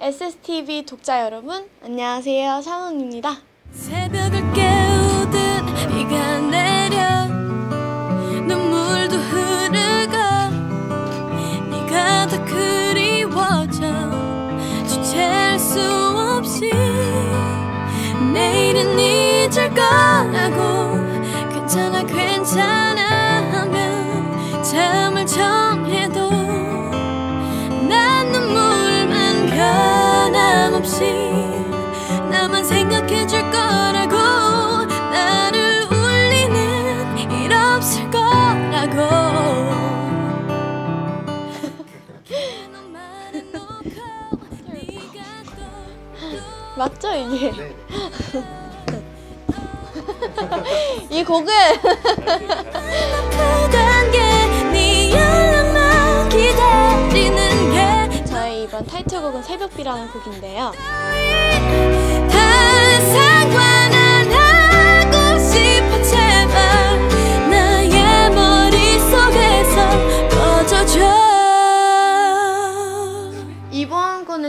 SSTV 독자 여러분, 안녕하세요. 샤론입니다. 새벽을 깨우듯 비가 내려 눈물도 흐르고 네가 더그 맞죠, 이게? 이 곡은 그단 게네 연락만 기다리는 게 저희 이번 타이틀곡은 새벽비라는 곡인데요.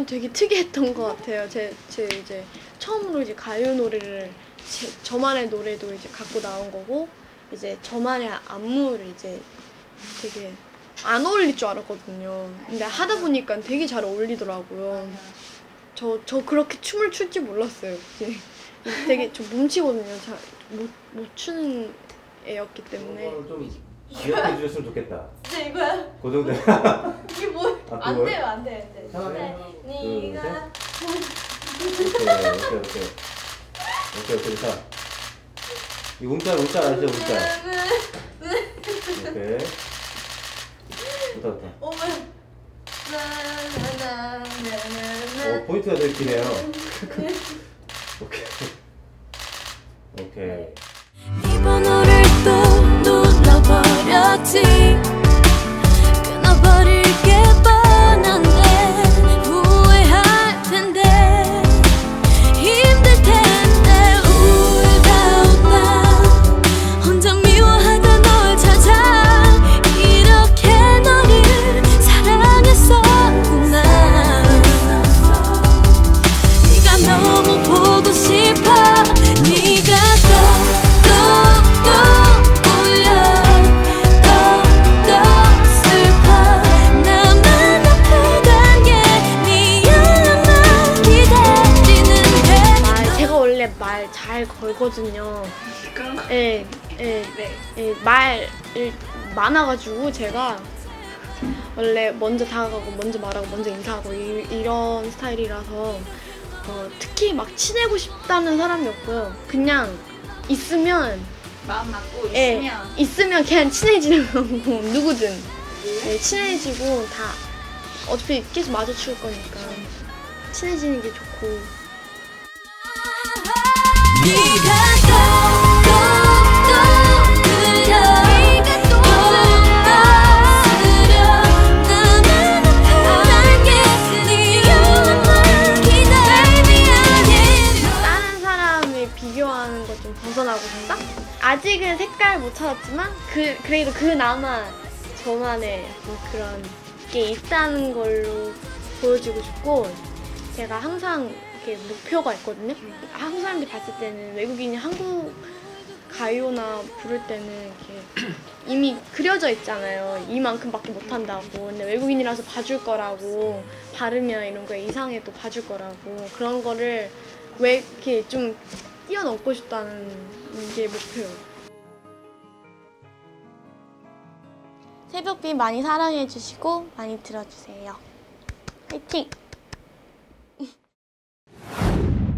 되게 특이했던 것 같아요. 제, 제 이제 처음으로 이제 가요 노래를 제, 저만의 노래도 이제 갖고 나온 거고 이제 저만의 안무를 이제 되게 안 어울릴 줄 알았거든요. 근데 하다 보니까 되게 잘 어울리더라고요. 저, 저 그렇게 춤을 출줄 몰랐어요. 되게 저 뭉치거든요. 잘 못 못 추는 애였기 때문에. 기억해 주셨으면 좋겠다. 진짜 이거야? 그 정도. 이게 뭐? 아, 안? 돼요 안 돼, 안 돼. 하나, 네, 둘, 네가 오케이, 오케이, 오케이. 오케이, 오케이, 자. 이 움짤, 움짤 아시죠, 움짤? 오케이. 좋다, 좋다. 어, 포인트가 되게 기네요. 오케이. 오케이. 말잘 걸거든요. 예, 예, 예, 말 많아가지고 제가 원래 먼저 다가가고 먼저 말하고 먼저 인사하고 이, 이런 스타일이라서 어, 특히 막 친해고 싶다는 사람이 없고요. 그냥 있으면 마음 맞고 예, 있으면. 있으면 그냥 친해지는 거고 누구든. 예, 친해지고 다 어차피 계속 마주칠 거니까 친해지는 게 좋고 벗어나고 싶다? 아직은 색깔 못 찾았지만 그 그래도 그나마 저만의 뭐 그런 게 있다는 걸로 보여주고 싶고 제가 항상 이렇게 목표가 있거든요. 한국 사람들이 봤을 때는 외국인이 한국 가요나 부를 때는 이렇게 이미 그려져 있잖아요. 이만큼밖에 못한다고. 근데 외국인이라서 봐줄 거라고 발음이나 이런 거에 이상해 또 봐줄 거라고 그런 거를 왜 이렇게 좀 뛰어넘고 싶다는 게 목표예요. 새벽비 많이 사랑해 주시고 많이 들어주세요. 화이팅!